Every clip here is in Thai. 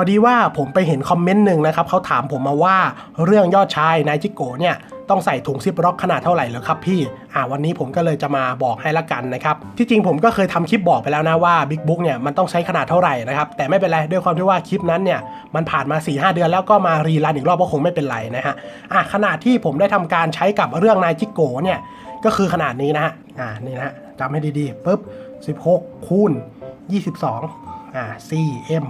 พอดีว่าผมไปเห็นคอมเมนต์หนึ่งนะครับเขาถามผมมาว่าเรื่องยอดชายนายจิโกเนี่ยต้องใส่ถุงซิปล็อกขนาดเท่าไหร่หรอครับพี่ อ่าวันนี้ผมก็เลยจะมาบอกให้ละกันนะครับ ที่จริงผมก็เคยทำคลิปบอกไปแล้วนะว่า Big Book เนี่ยมันต้องใช้ขนาดเท่าไหร่นะครับ แต่ไม่เป็นไรด้วยความที่ว่าคลิปนั้นเนี่ยมันผ่านมา 4-5เดือนแล้วก็มารีรันอีกรอบก็คงไม่เป็นไรนะฮะ อะขนาดที่ผมได้ทำการใช้กับเรื่องนายจิโกเนี่ยก็คือขนาดนี้นะฮะ อ่านี่นะฮะจำให้ดีๆปุ๊บ 16คูณ22อ่า cm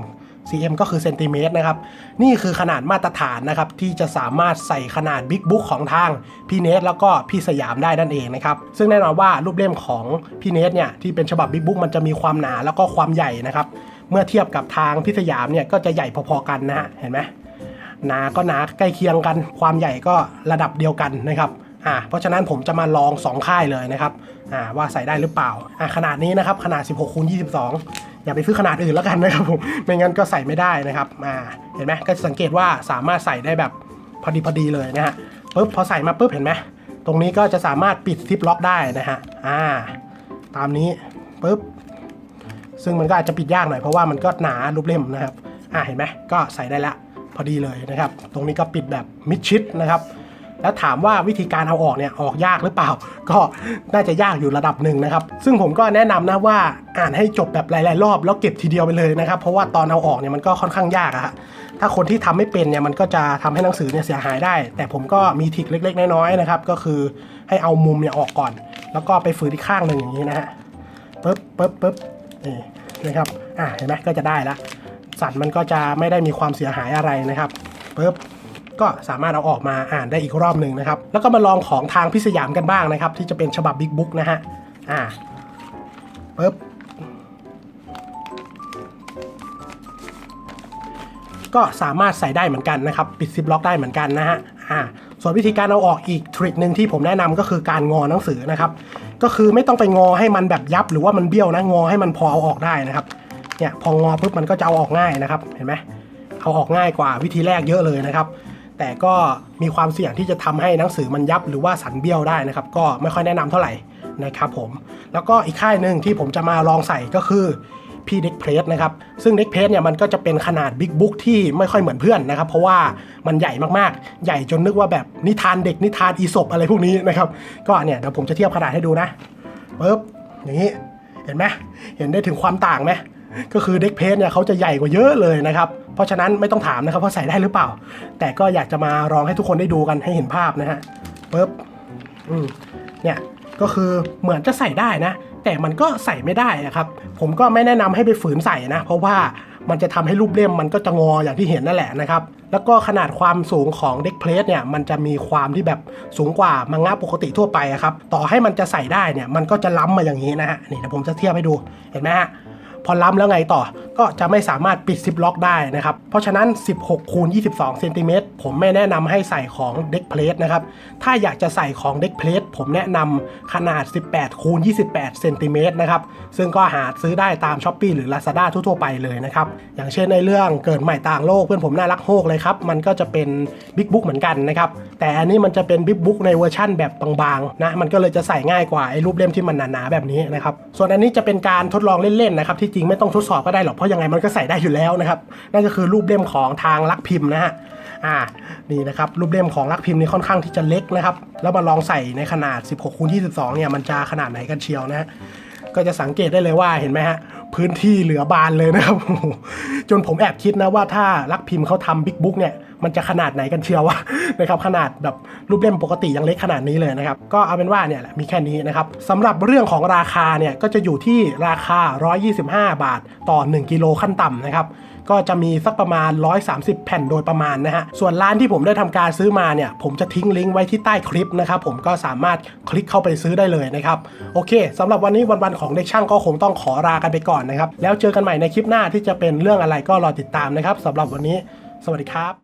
cm ก็คือเซนติเมตรนะครับ นี่คือขนาดมาตรฐานนะครับ ที่จะสามารถใส่ขนาดบิ๊กบุ๊กของทางพี่เนทแล้วก็พี่สยามได้นั่นเองนะครับ ซึ่งแน่นอนว่ารูปเล่มของพี่เนทเนี่ยที่เป็นฉบับบิ๊กบุ๊กมันจะมีความหนาแล้วก็ความใหญ่นะครับ เมื่อเทียบกับทางพี่สยามเนี่ยก็จะใหญ่พอๆกันนะฮะเห็นไหมหนาก็หนาใกล้เคียงกัน ความใหญ่ก็ระดับเดียวกันนะครับอ่าเพราะฉะนั้นผมจะมาลอง 2 ค่ายเลยนะครับอ่าว่าใส่ได้หรือเปล่าอ่าขนาดนี้นะครับขนาด 16คูณ22 อย่าไปซื้อขนาดอื่นแล้วกันนะครับผมไม่งั้นก็ใส่ไม่ได้นะครับอ่าเห็นไหมก็สังเกตว่าสามารถใส่ได้แบบพอดีพอดีเลยนะฮะปุ๊บพอใส่มาปุ๊บเห็นไหมตรงนี้ก็จะสามารถปิดซิปล็อกได้นะฮะอ่าตามนี้ปุ๊บซึ่งมันก็อาจจะปิดยากหน่อยเพราะว่ามันก็หนารูปเล่มนะครับอ่าเห็นไหมก็ใส่ได้ละพอดีเลยนะครับ ตรงนี้ก็ปิดแบบมิดชิดนะครับ แล้วถามว่าวิธีการเอาออกเนี่ยออกยากหรือเปล่า ก็น่าจะยากอยู่ระดับหนึ่งนะครับ ซึ่งผมก็แนะนำนะว่าอ่านให้จบแบบหลาย ๆ รอบแล้วเก็บทีเดียวไปเลยนะครับ เพราะว่าตอนเอาออกเนี่ยมันก็ค่อนข้างยากอะฮะถ้าคนที่ทำไม่เป็นเนี่ยมันก็จะทำให้หนังสือเนี่ยเสียหายได้ แต่ผมก็มีทิคเล็ก ๆ น้อยๆนะครับ ก็คือให้เอามุมเนี่ยออกก่อน แล้วก็ไปฝืนที่ข้างหนึ่งอย่างนี้นะฮะปึ๊บปึ๊บปึ๊บนี่นะครับ อ่าเห็นไหมก็จะได้ละสัตว์มันก็จะไม่ได้มีความเสียหายอะไรนะครับปึ๊บ ก็สามารถเอาออกมาอ่านได้อีกรอบหนึ่งนะครับ แล้วก็มาลองของทางพิสยามกันบ้างนะครับ ที่จะเป็นฉบับบิ๊กบุ๊กนะฮะอ่าปึ๊บก็สามารถใส่ได้เหมือนกันนะครับ ปิดซิปล็อกได้เหมือนกันนะฮะอ่าส่วนวิธีการเอาออกอีกทริคหนึ่งที่ผมแนะนำก็คือการงอหนังสือนะครับ ก็คือไม่ต้องไปงอให้มันแบบยับหรือว่ามันเบี้ยวนะงอให้มันพอเอาออกได้นะครับเนี่ยพองอปุ๊บมันก็จะเอาออกง่ายนะครับ เห็นไหมเอาออกง่ายกว่าวิธีแรกเยอะเลยนะครับ แต่ก็มีความเสี่ยงที่จะทำให้หนังสือมันยับหรือว่าสันเบี้ยวได้นะครับ ก็ไม่ค่อยแนะนำเท่าไหร่นะครับผม แล้วก็อีกค่ายหนึ่งที่ผมจะมาลองใส่ก็คือพี่เด็กเพรสนะครับ ซึ่งเด็กเพรสเนี่ยมันก็จะเป็นขนาดบิ๊กบุ๊กที่ไม่ค่อยเหมือนเพื่อนนะครับ เพราะว่ามันใหญ่มากๆ ใหญ่จนนึกว่าแบบนิทานเด็กนิทานอีสปอะไรพวกนี้นะครับ ก็เนี่ยเดี๋ยวผมจะเทียบขนาดให้ดูนะปึ๊บอย่างนี้เห็นไหมเห็นได้ถึงความต่างไหม ก็คือเด็กเพสเนี่ยเขาจะใหญ่กว่าเยอะเลยนะครับ เพราะฉะนั้นไม่ต้องถามนะครับว่าใส่ได้หรือเปล่า แต่ก็อยากจะมาลองให้ทุกคนได้ดูกันให้เห็นภาพนะฮะปึ๊บอืมเนี่ยก็คือเหมือนจะใส่ได้นะ แต่มันก็ใส่ไม่ได้อะครับ ผมก็ไม่แนะนำให้ไปฝืนใส่นะ เพราะว่ามันจะทำให้รูปเล่มมันก็จะงออย่างที่เห็นนั่นแหละนะครับ แล้วก็ขนาดความสูงของเด็กเพลสเนี่ยมันจะมีความที่แบบสูงกว่ามังงะปกติทั่วไปอะครับ ต่อให้มันจะใส่ได้เนี่ยมันก็จะล้ำมาอย่างนี้นะฮะนี่เดี๋ยวผมจะเทียบให้ดูเห็นไหมฮะ พอล้ำแล้วไงต่อ ก็จะไม่สามารถปิดซิปล็อกได้นะครับ เพราะฉะนั้น 16คูณ22เซนติเมตร ผมไม่แนะนำให้ใส่ของเด็กเพลทนะครับ ถ้าอยากจะใส่ของเด็กเพลทผมแนะนำขนาด 18คูณ28เซนติเมตรนะครับ ซึ่งก็หาซื้อได้ตาม s h อ p e e หรือ Lazada ทั่วๆไปเลยนะครับ อย่างเช่นในเรื่องเกิดใหม่ต่างโลกเพื่อนผมน่ารักโฮกเลยครับ มันก็จะเป็นบิ๊กบุ๊กเหมือนกันนะครับ แต่อันนี้มันจะเป็นบิ๊กบุ๊กในเวอร์ชั่นแบบบางๆนะมันก็เลยจะใส่ง่ายกว่าไอ้รูปเล่มที่มันหนาๆแบบนี้นะครับส่วนอันนี้จะเป็นการทดลองเล่นๆนะครับที่จริงไม่ต้องทดสอบก็ได้หรอกเพราะยังไงมันก็ใส่ได้อยู่แล้วนะครับนั่นก็คือรูปเล่มของทางลักพิมพ์นะฮะ อ่านี่นะครับรูปเล่มของลักพิมพ์นี่ค่อนข้างที่จะเล็กนะครับ แล้วมาลองใส่ในขนาด 16คูณ22เนี่ยมันจะขนาดไหนกันเชียวนะฮะก็จะสังเกตได้เลยว่าเห็นไหมฮะพื้นที่เหลือบานเลยนะครับจนผมแอบคิดนะว่าถ้าลักพิมพ์เขาทำบิ๊กบุ๊กเนี่ย มันจะขนาดไหนกันเชียววะนะครับขนาดแบบรูปเล่มปกติยังเล็กขนาดนี้เลยนะครับก็เอาเป็นว่าเนี่ยแหละมีแค่นี้นะครับสำหรับเรื่องของราคาเนี่ยก็จะอยู่ที่ราคา 125 บาทต่อ 1 กิโลขั้นต่ำนะครับก็จะมีสักประมาณ 130 แผ่นโดยประมาณนะฮะ ส่วนร้านที่ผมได้ทำการซื้อมาเนี่ย ผมจะทิ้งลิงก์ไว้ที่ใต้คลิปนะครับ ผมก็สามารถคลิกเข้าไปซื้อได้เลยนะครับ โอเคสำหรับวันนี้วันๆของเด็กช่างก็คงต้องขอลากันไปก่อนนะครับ แล้วเจอกันใหม่ในคลิปหน้าที่จะเป็นเรื่องอะไรก็รอติดตามนะครับสำหรับวันนี้ สวัสดีครับ